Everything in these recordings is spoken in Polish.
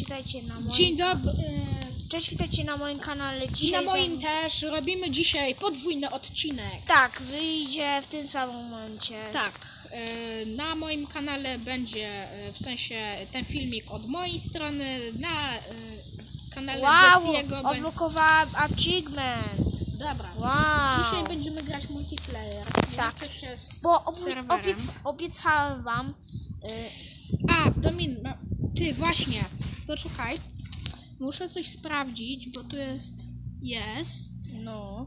witajcie na moim... Dzień dobry. Cześć, witajcie na moim kanale. I Dzisiaj na moim też robimy dzisiaj podwójny odcinek. Tak, wyjdzie w tym samym momencie. Tak. e, Na moim kanale będzie e, w sensie ten filmik od mojej strony, na e, kanale Wow, Jesse'ego będzie. achievement. Dobra. Wow. Dzisiaj będziemy grać multiplayer. Tak. Łączę się z Bo obu- serwerem. obiec obiecałem wam... Y, A, Domin, ma- ty właśnie, poczekaj. Muszę coś sprawdzić, bo tu jest. Jest. no...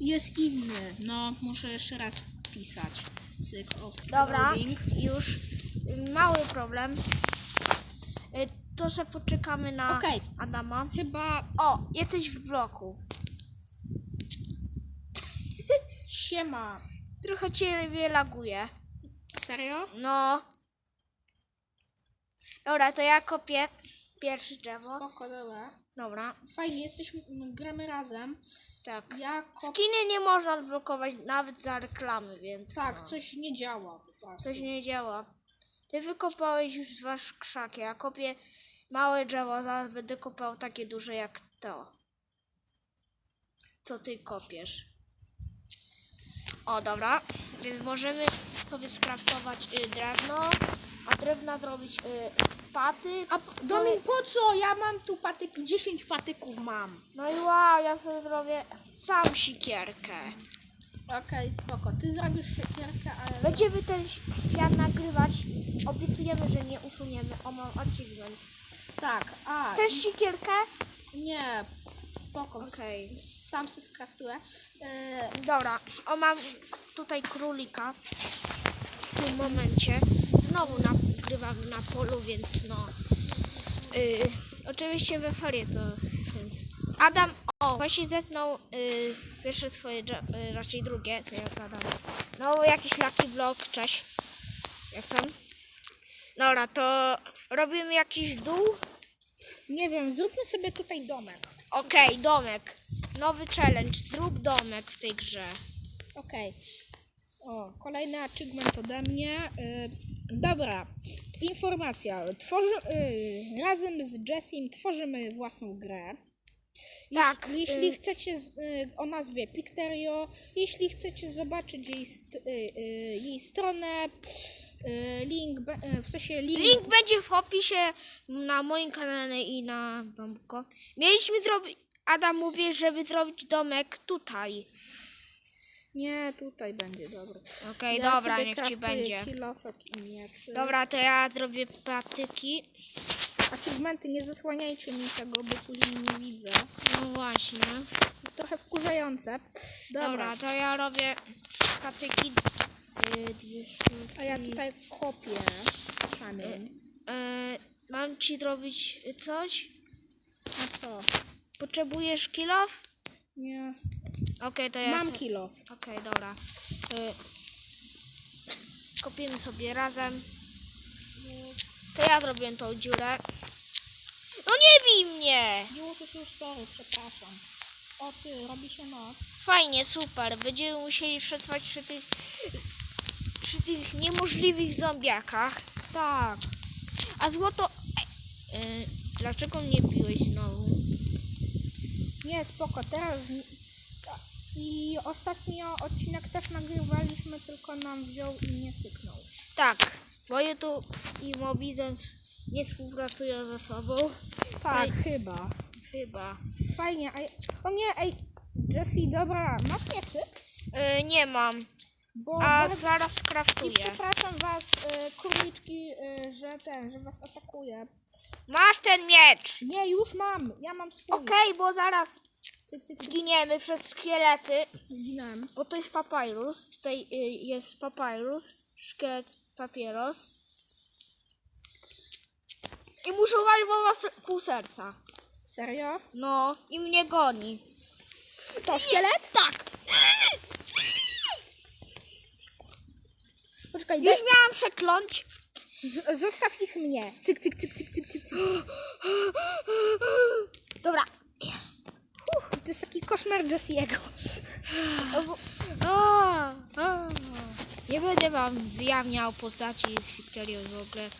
Jest inny. No, muszę jeszcze raz pisać. Cyk, Dobra, już mały problem. Y, to, że poczekamy na Okej. Adama. Chyba O, jesteś w bloku. siema. Trochę cię laguje. Serio? No. Dobra, to ja kopię pierwsze drzewo. Spoko, dobra. Dobra, Fajnie, jesteśmy, gramy razem. tak. Ja kop... Skiny nie można odblokować nawet za reklamy, więc Tak, no. coś nie działa po prostu. coś nie działa. Ty wykopałeś już wasz krzak, ja kopię małe drzewo, zaraz będę kopał takie duże jak to. Co ty kopiesz. O, dobra. Więc możemy sobie skraftować y, drewno, a drewna zrobić y, paty. A Domin, po co? Ja mam tu patyki, 10 patyków mam. No i wow, ja sobie zrobię sam sikierkę. Okej, spoko. Ty zrobisz siekierkę, ale... Będziemy ten świat nagrywać. Obiecujemy, że nie usuniemy. O, mam achievement. Tak, a... Chcesz sikierkę? Nie, spoko. Okej. Sam se skraftuję. E, Dobra, o mam tutaj królika. W tym momencie. Znowu nagrywam na polu, więc no. Yy, oczywiście we ferie to. Więc. Adam, o, właśnie zetnął yy, pierwsze swoje, yy, raczej drugie, co ja gadam. No, jakiś lucky block, cześć. Jak tam? Dobra, to robimy jakiś dół. nie wiem, zróbmy sobie tutaj domek. Okej, domek. Nowy challenge. Zrób domek w tej grze. Okej. O, kolejny achievement ode mnie. Y, dobra. Informacja. Tworzy, y, razem z Jessim tworzymy własną grę. Tak, Jeśli, y- chcecie z, y, o nazwie Picterio, jeśli chcecie zobaczyć jej, st, y, y, jej stronę, link, w sensie link, Link będzie w opisie na moim kanale i na Bambuko. Mieliśmy zrobić. Adam mówi, żeby zrobić domek tutaj. Nie, tutaj będzie, dobra. Okej, Ja dobra, sobie niech ci craftuję będzie. kilofek i mieczy. Dobra, to ja zrobię patyki. Achievementy, nie zasłaniajcie mi tego, bo później nie widzę. No właśnie. To jest trochę wkurzające. Dobra, Dobra, to ja robię patyki. Y, dwie a ja tutaj kopię kamień. Y, mam ci zrobić coś? A co? Potrzebujesz kilof? Nie. Okej, to ja. Mam se- kilof. Okej, dobra. Y, Kopimy sobie razem. To ja zrobiłem tą dziurę. No nie bij mnie! Już, już, już, sorry, przepraszam. O ty, robi się noc. Fajnie, super. Będziemy musieli przetrwać przy tych, przy tych niemożliwych zombiakach. Tak. A złoto... E, y, dlaczego mnie znowu? Nie, spoko, teraz... I ostatnio odcinek też nagrywaliśmy, tylko nam wziął i nie cyknął. Tak, bo YouTube i Mobizens nie współpracują ze sobą. Tak, chyba. Chyba. Fajnie, a... O nie, ej, Jessie, dobra, masz mieczyk? Y, nie mam. Bo A bardzo- zaraz I kraftuję. przepraszam was, y, króliczki, y, że ten, że was atakuje. Masz ten miecz! Nie, już mam, ja mam swój. Okej, bo zaraz Cyk, cyk, cyk, zginiemy przez szkielety. zginąłem. Bo to jest papyrus. Tutaj y, jest papyrus, szkielet, papieros. I muszę walić was pół serca. Serio? No, i mnie goni. To szkielet? Tak! Poczekaj, daj, Już miałam przekląć. z, zostaw ich mnie. Cyk, cyk, cyk, cyk, cyk, cyk. cyk. Dobra. Uff, to jest taki koszmar Jessiego. O, w- o, o. Nie będę wam wyjawniał postaci z Wiktorią w ogóle.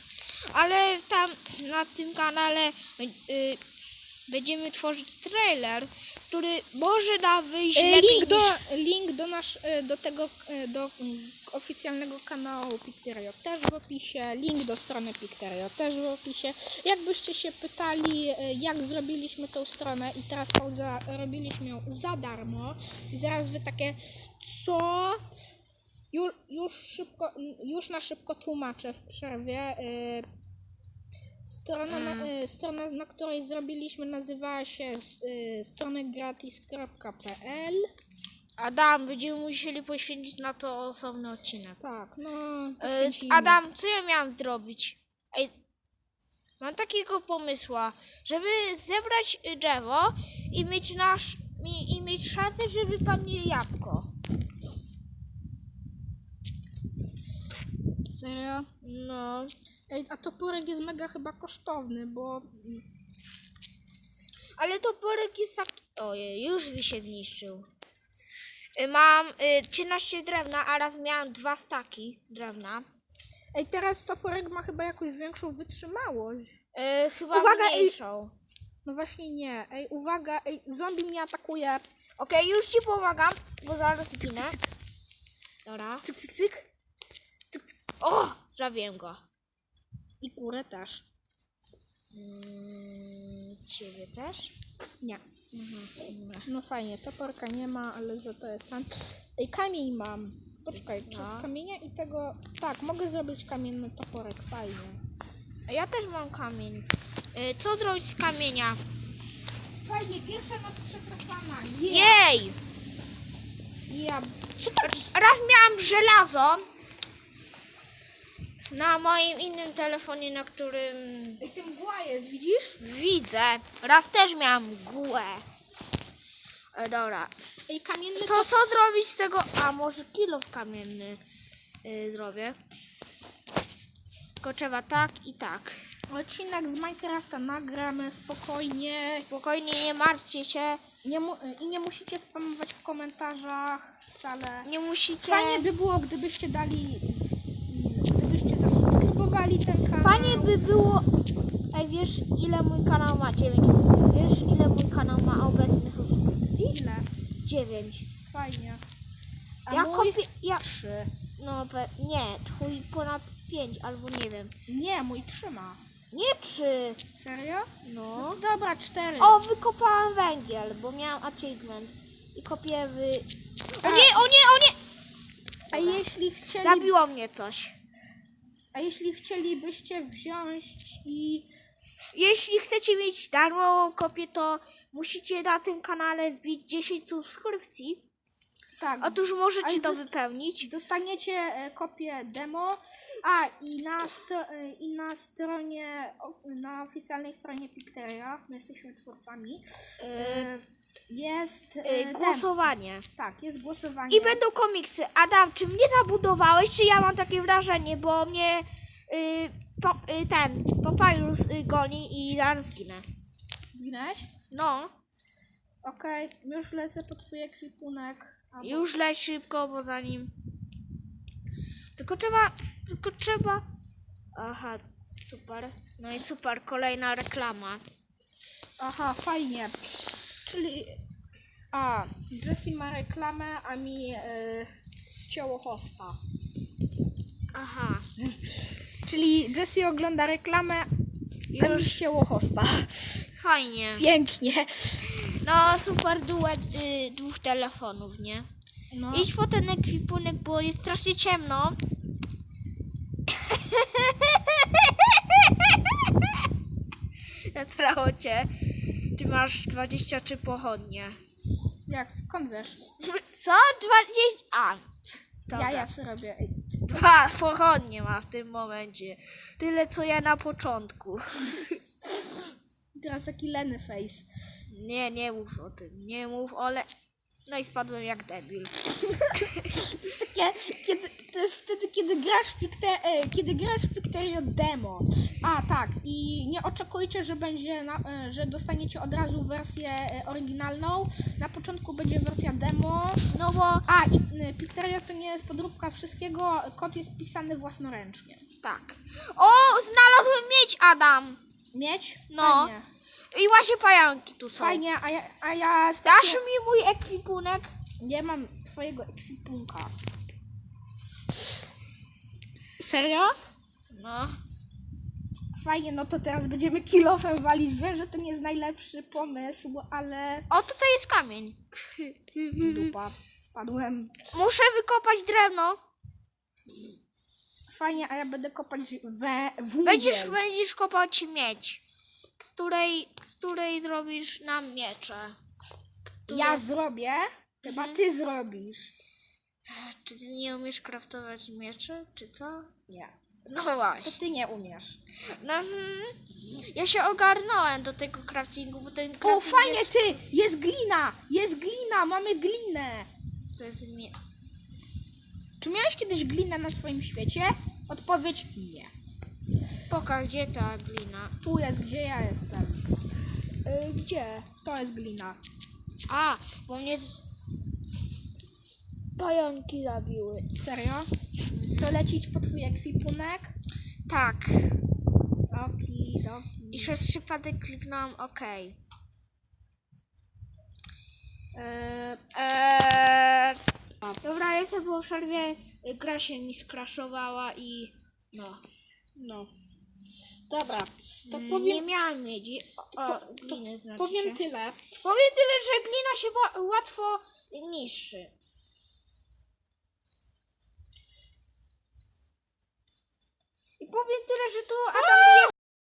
ale tam na tym kanale y, będziemy tworzyć trailer, który może da wyjść E, lepiej Link do, niż... link do, nasz, e, do tego, e, do mm, oficjalnego kanału Picterio też w opisie, link do strony Picterio też w opisie. Jakbyście się pytali, e, jak zrobiliśmy tą stronę i teraz pauza, robiliśmy ją za darmo i zaraz wy takie, co? Już, już, szybko, już na szybko tłumaczę w przerwie. Strona, na, e, strona, na której zrobiliśmy, nazywała się e, stronygratis.pl. Adam, będziemy musieli poświęcić na to osobny odcinek. Tak, no. Poświęcimy. Adam, co ja miałam zrobić? Ej, mam takiego pomysła, żeby zebrać y, drzewo i mieć nasz i, i mieć szansę, że wypadnie jabłko. Serio? No. Ej, a toporek jest mega chyba kosztowny, bo. Ale toporek jest taki... Ojej, już mi się zniszczył. Y, Mam y, 13 drewna, a raz miałam dwa staki drewna. Ej, teraz toporek ma chyba jakąś większą wytrzymałość. Y, chyba Uwaga, ej. mniejszą. No właśnie nie. Ej, uwaga, ej, zombie mnie atakuje. Okej, już ci pomagam, bo zaraz zginę. Dobra. Cyk, cyk, cyk. O! Zabiłem go. I kurę też. Mm, ciebie też? Nie. No fajnie, toporka nie ma, ale za to jest tam. Ej, kamień mam. Poczekaj, Jest, przez no. kamienia i tego. Tak, mogę zrobić kamienny toporek, fajnie. A ja też mam kamień. Y, co zrobić z kamienia? Fajnie, pierwsza noc przetrwana. Jej! Ja. Co to? Raz miałam żelazo na moim innym telefonie, na którym Ej, tym mgła jest, widzisz? widzę. Raz też miałam mgłę. E, dobra. Ej, kamienny To co zrobić z tego? A może kilo kamienny y, zrobię. Tylko trzeba tak i tak. Odcinek z Minecrafta nagramy spokojnie Spokojnie, nie martwcie się. nie mu- i nie musicie spamować w komentarzach wcale. Nie musicie. Fajnie by było, gdybyście dali, zasubskrybowali ten kanał. Fajnie by było. Ej, wiesz ile mój kanał ma? 9. Wiesz ile mój kanał ma obecnych subskrypcji? Ile? 9. Fajnie. A Ja mój? kopię. Ja. Trzy. No pe... nie, twój ponad 5 albo nie wiem. Nie, mój trzyma. Nie 3. Serio? No. No dobra, cztery. O, wykopałam węgiel, bo miałam achievement. I kopię wy. O nie, o nie, o nie! A jeśli chcieli, Zabiło mnie coś. A jeśli chcielibyście wziąć i Jeśli chcecie mieć darmową kopię, to musicie na tym kanale wbić 10 subskrypcji. tak, Otóż możecie to wypełnić. Dostaniecie e, kopię demo, a i na, e, i na stronie, of- na oficjalnej stronie Picteria, my jesteśmy twórcami, e, jest e, ten- głosowanie. tak, jest głosowanie. I będą komiksy. Adam, czy mnie zabudowałeś, czy ja mam takie wrażenie, bo mnie y, po, y, ten papyrus y, goni i zaraz zginę. Zginąłeś? No, Okej, już lecę po twój ekwipunek. Albo- już leć szybko, bo zanim... Tylko trzeba, tylko trzeba... Aha, super. No i super, kolejna reklama. Aha, fajnie. Czyli, a, Jessie ma reklamę, a mi ścięło hosta. Aha, Czyli Jessie ogląda reklamę, a mi już ścięło hosta. fajnie. Pięknie. No, super duet y, dwóch telefonów, nie? No. Idź po ten ekwipunek, bo jest strasznie ciemno. Natrało cię. Ty masz 23 pochodnie. Jak, skąd wiesz? Co? 20? A. Dobra. Ja, ja sobie robię. Dwa pochodnie ma w tym momencie. Tyle co ja na początku. Teraz taki leny face. Nie, nie mów o tym. Nie mów, ale... No i spadłem jak debil. To jest takie, kiedy, to jest wtedy, kiedy grasz w Picte, e, kiedy grasz w Picterio demo. A, tak. I nie oczekujcie, że będzie, na, e, że dostaniecie od razu wersję e, oryginalną. Na początku będzie wersja demo. No bo... A, i e, Picterio to nie jest podróbka wszystkiego. Kod jest pisany własnoręcznie. Tak. O, znalazłem mieć, Adam. Mieć? No. I właśnie pająki tu są. Fajnie, a ja, a ja z Dasz takiego- mi mój ekwipunek? Nie mam twojego ekwipunka. Serio? No. Fajnie, no to teraz będziemy kilofem walić. Wiem, że to nie jest najlepszy pomysł, ale O, tutaj jest kamień. dupa, spadłem. Muszę wykopać drewno. Fajnie, a ja będę kopać we węgiel. Będziesz, będziesz kopać miedź, z której, której zrobisz nam miecze. Które- Ja zrobię, chyba Mhm. ty zrobisz. Czy ty nie umiesz kraftować mieczy, czy co? Nie, No to właśnie. ty nie umiesz. No, mhm. ja się ogarnąłem do tego craftingu, bo ten O, crafting fajnie jest... ty! Jest glina! Jest glina! Mamy glinę! To jest mie... Czy miałeś kiedyś glinę na swoim świecie? Odpowiedź nie. Pokaż, gdzie ta glina? Tu jest, gdzie ja jestem. Y, gdzie? To jest glina. A, bo mnie pająki zabiły. Serio? To lecić po twój ekwipunek? Tak. Oki, doki. I przez przypadek kliknąłem OK. E, Eee, dobra, jestem po przerwie. Gra się mi skraszowała i no. no. Dobra, to Mm, powiem, Nie miałam miedzi. O, o, gliny znaczy powiem się. tyle. Powiem tyle, że glina się wa- łatwo niszczy. I powiem tyle, że tu Adam jest